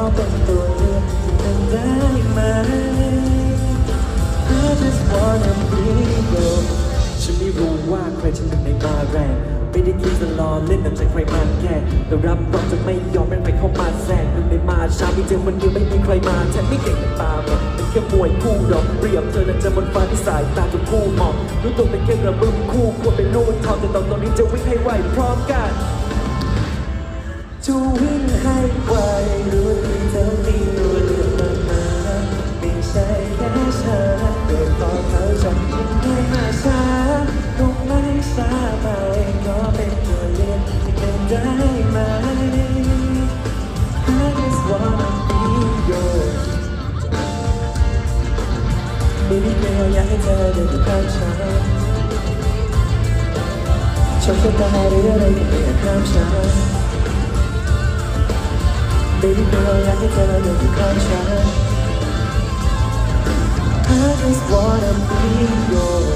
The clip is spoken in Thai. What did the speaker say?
I just wanna be your ฉันไม่รู้ว่าใครจะหนึ่งในมาแรงไม่ได้คิดจะรอเล่นแต่ใจใครมาแก่แต่รับรองจะไม่ยอมให้ใครเข้ามาแซงหนึ่งในมาช้ามีเจอคนเดียวไม่มีใครมาแทนไม่เก่งเป็นปาหรอกเป็นแค่มวยคู่หรอกเปรียบเธอนั้นจะบนฟ้าที่สายตาจนคู่มองรู้ตัวเป็นแค่กระบึ้มคู่ควรเป็นลูกทองแต่ตอนตอนนี้จะวิ่งให้ไหวพร้อมกันจะวิ่งให้ไว Çok çok daha arayerek bir Baby girl, I can tell I love you conscious I just wanna be yours